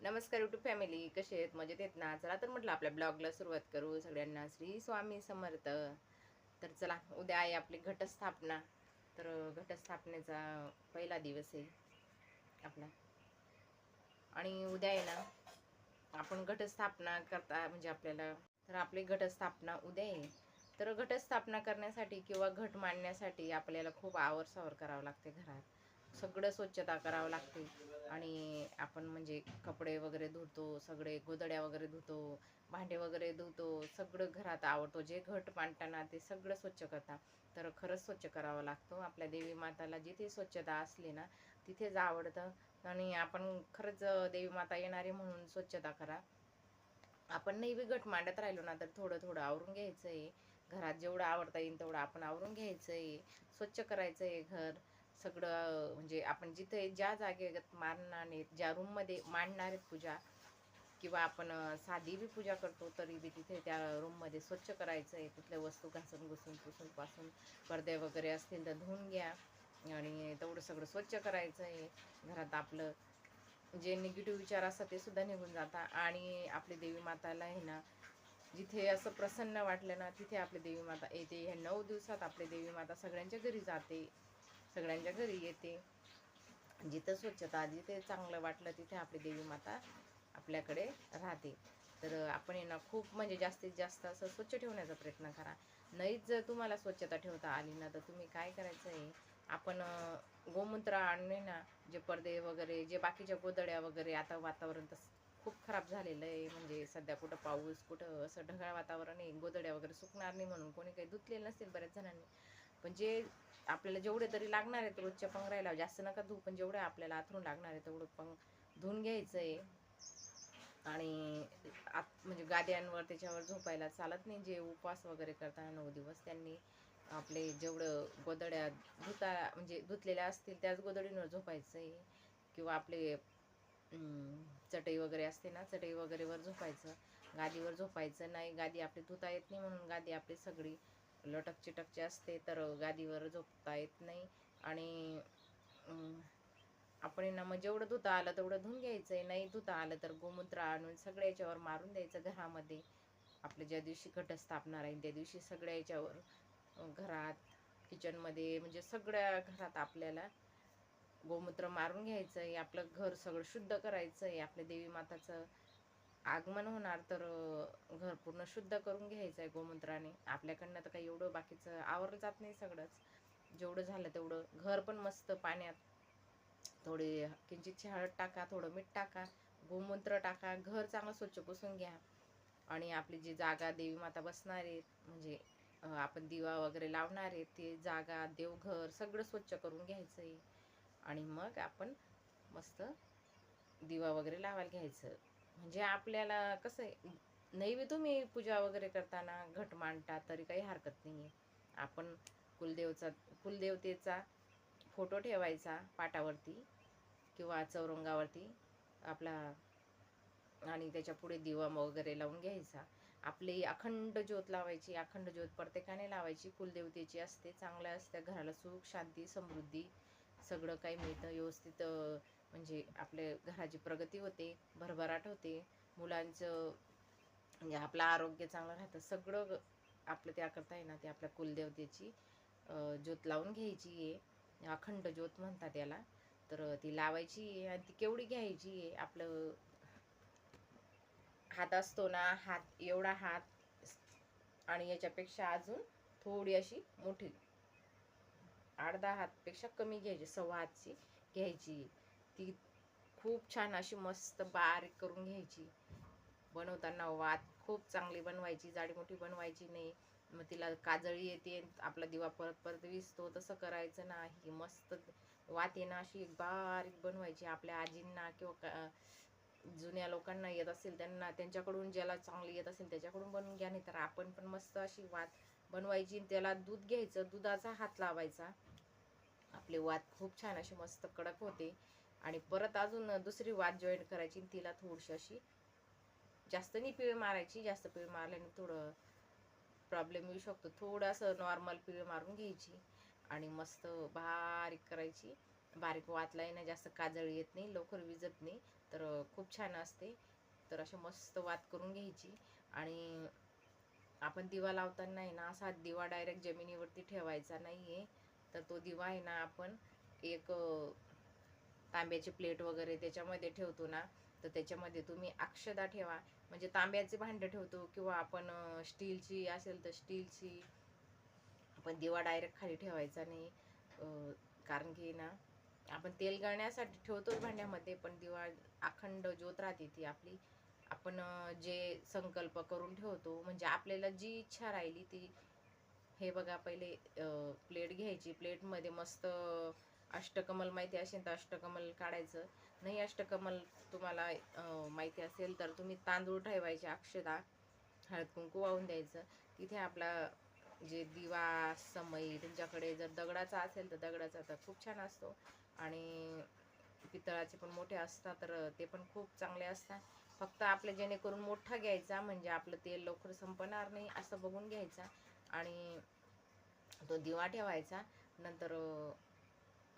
नमस्कार YouTube family कसे आहेत? मजेत येत ना? चला तर म्हटलं आपल्या ब्लॉगला सुरुवात करू. सगळ्यांना श्री स्वामी समर्थ. तर चला उद्या आहे आपली घटस्थापना. तर घटस्थापनेचा पहिला दिवस आहे आपला. आणि उद्या आहे ना आपण घटस्थापना करता म्हणजे आपल्याला तर आपली घटस्थापना उद्या आहे. तर घटस्थापना करण्यासाठी किंवा घट मांडण्यासाठी आपल्याला खूप आवरसावर करावं लागते घरात. सगळं स्वच्छता करावं लागते. आणि आपण म्हणजे कपडे वगैरे धुतो सगळे गोदड्या वगैरे धुतो भांडे वगैरे धुतो सगळं घरात आवडतो. जे घट मांडताना ते सगळं स्वच्छ करता. तर खरंच स्वच्छ करावं लागतो. आपल्या देवी माताला जिथे स्वच्छता असली ना तिथेच आवडतं. आणि आपण खरंच देवी माता येणारी म्हणून स्वच्छता करा. आपण नाही घट मांडत राहिलो ना तर थोडं थोडं आवरून घ्यायचं आहे घरात जेवढं आवडता येईल तेवढं आपण आवरून घ्यायचं आहे स्वच्छ करायचं आहे घर. सगळं म्हणजे आपण जिथे ज्या जागेत मारणार ज्या रूममध्ये मांडणार आहेत पूजा किंवा आपण साधी बी पूजा करतो तरी बी तिथे त्या रूममध्ये स्वच्छ करायचं आहे तिथल्या वस्तू घासून घुसून पुसून पासून पडदे वगैरे असतील तर धुवून घ्या आणि तेवढं सगळं स्वच्छ करायचं आहे घरात आपलं जे निगेटिव्ह विचार असतात ते सुद्धा निघून जातात. आणि आपली देवी माताला आहे ना जिथे असं प्रसन्न वाटलं ना तिथे आपली देवी माता येते. ह्या नऊ दिवसात आपली देवी माता सगळ्यांच्या घरी जाते. सगळ्यांच्या घरी येते. जिथं स्वच्छता जिथे चांगलं वाटलं तिथे आपली देवी माता आपल्याकडे राहते. तर आपण यांना ना खूप म्हणजे जास्तीत जास्त असं स्वच्छ ठेवण्याचा प्रयत्न करा. नाहीच जर तुम्हाला स्वच्छता ठेवता आली ना तर तुम्ही काय करायचं आहे? आपण गोमूत्र आणणे ना जे पडदे वगैरे जे बाकीच्या गोदड्या वगैरे आता वातावरण तसं खूप खराब झालेलं आहे. म्हणजे सध्या कुठं पाऊस कुठं असं ढगाळ वातावरण आहे. गोदड्या वगैरे सुकणार नाही म्हणून कोणी काही धुतलेलं नसतील बऱ्याच जणांनी. पण जे आपल्याला जेवढे तरी लागणार आहेत रोजच्या पंगरायला जास्त नका धुऊ पण जेवढे आपल्याला आथरून लागणार आहे तेवढं पंग धुवून घ्यायचं आहे आणि आत म्हणजे गाद्यांवर त्याच्यावर झोपायला चालत नाही. जे उपवास वगैरे करताना नऊ दिवस त्यांनी आपले जेवढं गोदड्या धुता म्हणजे धुतलेल्या असतील त्याच गोदडींवर झोपायचं आहे किंवा आपले चटई वगैरे असते ना चटई वगैरेवर झोपायचं. गादीवर झोपायचं नाही. गादी आपली धुता येत नाही म्हणून गादी आपली सगळी लटकचे चिटकची असते तर गादीवर झोपता येत नाही. आणि आपण ना मग जेवढं धुता आलं तेवढं धुवून घ्यायचं आहे नाही धुता आलं तर गोमूत्र आणून सगळ्या याच्यावर मारून द्यायचं घरामध्ये. आपल्या ज्या दिवशी घटस्थापना राहील त्या दिवशी सगळ्या याच्यावर घरात किचनमध्ये म्हणजे सगळ्या घरात आपल्याला गोमूत्र मारून घ्यायचं आहे आपलं घर सगळं शुद्ध करायचं आहे आपल्या देवी माताचं आगमन होणार तर घर पूर्ण शुद्ध करून घ्यायचं आहे गोमूत्राने. आपल्याकडनं तर काही एवढं बाकीचं आवरलं जात नाही सगळंच. जेवढं झालं तेवढं घर पण मस्त पाण्यात. थोडी किंचितशी हळद टाका थोडं मीठ टाका गोमूत्र टाका घर चांगलं स्वच्छ पुसून घ्या. आणि आपली जी जागा देवी माता बसणार आहेत म्हणजे आपण दिवा वगैरे लावणार आहे ते जागा देवघर सगळं स्वच्छ करून घ्यायचं आहे आणि मग आपण मस्त दिवा वगैरे लावायला घ्यायचं. म्हणजे आपल्याला कसं आहे नाही तुम्ही पूजा वगैरे करताना घट मांडता तरी काही हरकत नाही आहे आपण कुलदेवचा कुलदेवतेचा फोटो ठेवायचा पाटावरती किंवा चौरंगावरती आपला आणि त्याच्या पुढे दिवा वगैरे लावून घ्यायचा. आपली अखंड ज्योत लावायची अखंड ज्योत प्रत्येकाने लावायची. कुलदेवतेची असते चांगल्या असते घराला सुख शांती समृद्धी सगळं काही मिळतं. व्यवस्थित म्हणजे आपल्या घराची प्रगती होते भरभराट होते मुलांचं म्हणजे आपलं आरोग्य चांगलं राहतं सगळं आपलं त्या करता आहे ना ते आपल्या कुलदेवतेची ज्योत लावून घ्यायची आहे. अखंड ज्योत म्हणतात याला. तर ती लावायची आहे आणि ती केवढी घ्यायची आहे आपलं हात असतो ना हात एवढा हात आणि याच्यापेक्षा अजून थोडी अशी मोठी अर्धा हातपेक्षा कमी घ्यायची सव्वा हातची घ्यायची. ती खूप छान अशी मस्त बारीक करून घ्यायची. बनवताना वात खूप चांगली बनवायची जाडी मोठी बनवायची नाही. मग तिला काजळी येते आपला दिवा परत परत विसतो तसं करायचं नाही. मस्त वात येणं अशी बारीक बनवायची. आपल्या आजींना किंवा का- जुन्या लोकांना येत असेल त्यांना त्यांच्याकडून ज्याला चांगली येत असेल त्याच्याकडून बनवून घ्या नाही तर आपण पण मस्त अशी वात बनवायची त्याला दूध घ्यायचं दुधाचा हात लावायचा. आपली वात खूप छान अशी मस्त कडक होते. आणि परत अजून दुसरी वात जॉईन करायची आणि तिला थोडीशी अशी जास्त नाही पिळ मारायची जास्त पिळ मारल्याने थोडं प्रॉब्लेम येऊ शकतो. थोडंसं नॉर्मल पिळ मारून घ्यायची आणि मस्त बारीक करायची. बारीक वातला ना जास्त काजळ येत नाही लवकर विजत नाही. तर खूप छान असते. तर अशी मस्त वात करून घ्यायची. आणि आपण दिवा लावताना आहे ना असा दिवा डायरेक्ट जमिनीवरती ठेवायचा नाही आहे तर तो दिवा आहे ना आपण एक तांब्याची प्लेट वगैरे त्याच्यामध्ये ठेवतो ना तर त्याच्यामध्ये तुम्ही अक्षदा ठेवा. म्हणजे तांब्याचे भांडे ठेवतो किंवा आपण स्टीलची असेल तर स्टीलची आपण दिवा डायरेक्ट खाली ठेवायचा नाही. कारण की ना आपण तेल गळण्यासाठी ठेवतोच भांड्यामध्ये पण दिवा अखंड ज्योत राहते ती आपली. आपण जे संकल्प करून ठेवतो म्हणजे आपल्याला जी इच्छा राहिली ती हे बघा पहिले प्लेट घ्यायची. प्लेटमध्ये मस्त अष्टकमल माहिती असेल तर अष्टकमल काढायचं. नाही अष्टकमल तुम्हाला माहिती असेल तर तुम्ही तांदूळ ठेवायचे अक्षदा हळद कुंकू वाहून द्यायचं. तिथे आपला जे दिवा समई तुमच्याकडे जर दगडाचा असेल तर दगडाचा तर खूप छान असतो. आणि पितळाचे पण मोठे असतात तर ते पण खूप चांगले असतात. फक्त आपले जेणेकरून मोठा घ्यायचा म्हणजे आपलं तेल लवकर संपणार नाही असं बघून घ्यायचा. आणि तो दिवा ठेवायचा. नंतर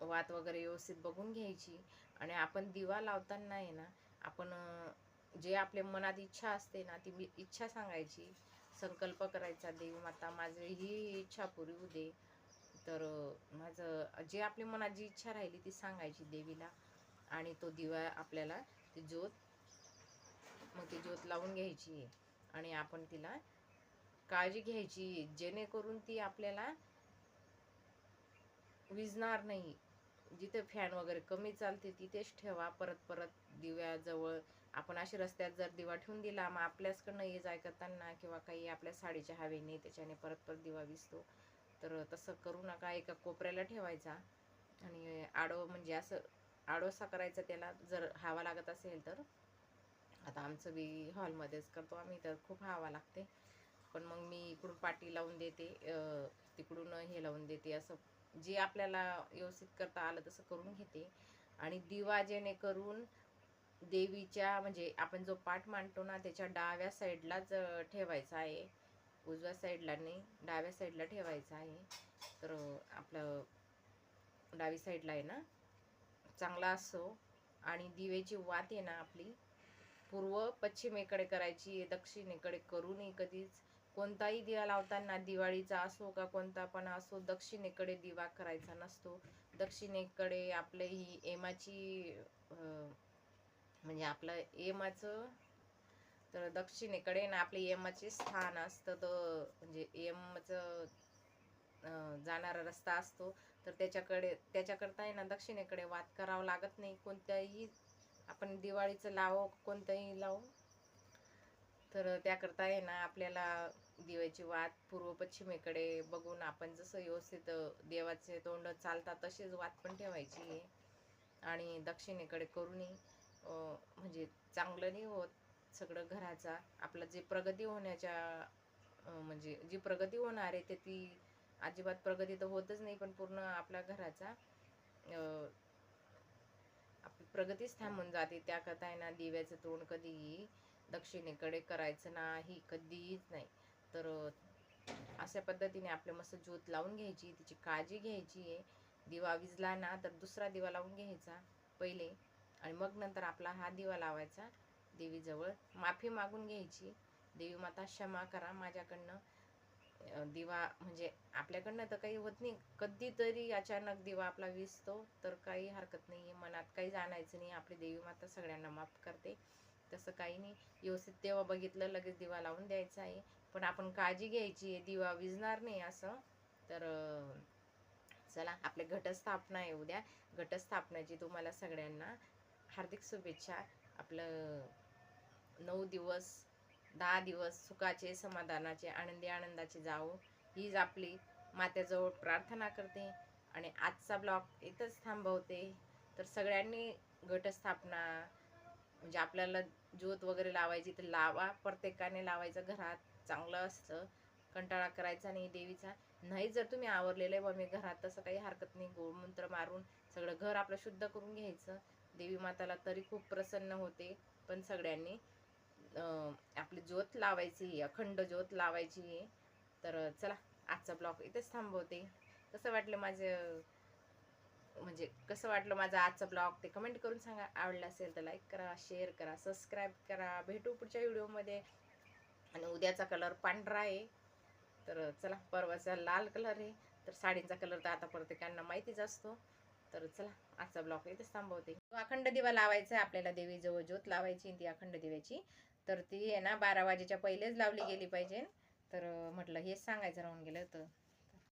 वात वगैरे व्यवस्थित बघून घ्यायची. आणि आपण दिवा लावताना आहे ना आपण जे आपल्या मनात इच्छा असते ना ती इच्छा सांगायची. संकल्प करायचा देवी माता माझी ही इच्छा पुरी दे. तर माझं जे आपल्या मनात जी इच्छा राहिली ती सांगायची देवीला. आणि तो दिवा आपल्याला ती ज्योत मग ती ज्योत लावून घ्यायची आहे. आणि आपण तिला काळजी घ्यायची जेणेकरून ती आपल्याला विजणार नाही. जिथे फॅन वगैरे कमी चालते तिथेच ठेवा. परत परत दिव्याजवळ. आपण असे रस्त्यात जर दिवा ठेवून दिला मग आपल्याचकडनं ये जाय करताना किंवा काही आपल्या साडीच्या हवेने त्याच्याने परत परत दिवा विसतो. तर तसं करू नका. एका कोपऱ्याला ठेवायचा. आणि आडो म्हणजे असं आडोसा करायचा त्याला. जर हवा लागत असेल तर. आता आमचं बी हॉलमध्येच करतो आम्ही तर खूप हवा लागते. पण मग मी इकडून पाटी लावून देते. तिकडून हे लावून देते. असं जे आपल्याला व्यवस्थित करता आलं तसं करून घेते. आणि दिवा जेणेकरून देवीच्या म्हणजे आपण जो पाठ मांडतो ना त्याच्या डाव्या साईडलाच ठेवायचा आहे. उजव्या साईडला नाही डाव्या साईडला ठेवायचा आहे. तर आपलं डावी साईडला आहे ना चांगला असो. आणि दिवेची वात आहे ना आपली पूर्व पश्चिमेकडे करायची दक्षिणेकडे करू नये कधीच कोणताही दिवा लावताना दिवाळीचा असो का कोणता पण असो दक्षिणेकडे दिवा करायचा नसतो. दक्षिणेकडे आपलं ही एमाची म्हणजे आपलं एमाचं तर दक्षिणेकडे ना आपले एमाचे स्थान असतं. तर म्हणजे एमचं जाणारा रस्ता असतो. तर त्याच्याकडे त्याच्याकरता आहे ना दक्षिणेकडे वाद करावं लागत नाही. कोणत्याही आपण दिवाळीचं लावो कोणतंही लावू. तर त्याकरता आहे ना आपल्याला दिव्याची वात पूर्व पश्चिमेकडे बघून आपण जसं व्यवस्थित देवाचे तोंड चालतात तशीच वात पण ठेवायची आहे. आणि दक्षिणेकडे करूनही म्हणजे चांगलं नाही होत सगळं घराचा. आपलं जे प्रगती होण्याच्या म्हणजे जी प्रगती होणार आहे ते ती अजिबात प्रगती तर होतच नाही पण पूर्ण आपल्या घराचा अं, आपली प्रगतीच थांबून जाते. त्याकरता आहे ना दिव्याचं तोंड कधीही दक्षिणेकडे करायचं नाही कधीच नाही. तर अशा पद्धतीने आपलं मस्त ज्योत लावून घ्यायची तिची काळजी घ्यायची आहे. दिवा विजला ना तर दुसरा दिवा लावून घ्यायचा पहिले. आणि मग नंतर आपला हा दिवा लावायचा देवीजवळ माफी मागून घ्यायची. देवी माता क्षमा करा माझ्याकडनं. दिवा म्हणजे आपल्याकडनं तर काही होत नाही. कधीतरी अचानक दिवा आपला विजतो तर काही हरकत नाही मनात काही जाणायचं नाही. आपली देवी माता सगळ्यांना माफ करते. तसं काही नाही. व्यवस्थित तेव्हा बघितलं लगेच दिवा लावून द्यायचा आहे. पण आपण काळजी घ्यायची आहे. दिवा विजणार नाही असं. तर चला आपले घटस्थापना आहे उद्या. घटस्थापनाची तुम्हाला सगळ्यांना हार्दिक शुभेच्छा. आपलं नऊ दिवस दहा दिवस सुखाचे समाधानाचे आनंदी आनंदाचे जावो. हीच आपली मात्याजवळ प्रार्थना करते. आणि आजचा ब्लॉग इथंच थांबवते. तर सगळ्यांनी घटस्थापना म्हणजे आपल्याला ज्योत वगैरे लावायची तर लावा. प्रत्येकाने लावायचं. घरात चांगलं असतं. कंटाळा करायचा नाही देवीचा. नाही जर तुम्ही आवरलेलं आहे बा मी घरात तसं काही हरकत नाही. गोमूत्र मारून सगळं घर आपलं शुद्ध करून घ्यायचं. देवी माताला तरी खूप प्रसन्न होते. पण सगळ्यांनी आपली ज्योत लावायची आहे, अखंड ज्योत लावायची आहे. तर चला आजचा ब्लॉग इथेच थांबवते. कसं वाटलं माझं म्हणजे कसं वाटलं माझा आजचा ब्लॉग ते कमेंट करून सांगा. आवडला असेल तर लाईक करा शेअर करा सबस्क्राईब करा. भेटू पुढच्या व्हिडिओमध्ये आणि उद्याचा कलर पांढरा आहे. तर चला परवाचा लाल कलर आहे. तर साडींचा कलर तर आता प्रत्येकांना माहितीच असतो. तर चला आजचा ब्लॉग इथेच थांबवते. अखंड दिवा लावायचा आहे आपल्याला देवीजवळ ज्योत लावायची ती अखंड दिव्याची. तर ती आहे ना बारा वाजेच्या पहिलेच लावली गेली पाहिजे. तर म्हटलं हेच सांगायचं राहून गेलं तर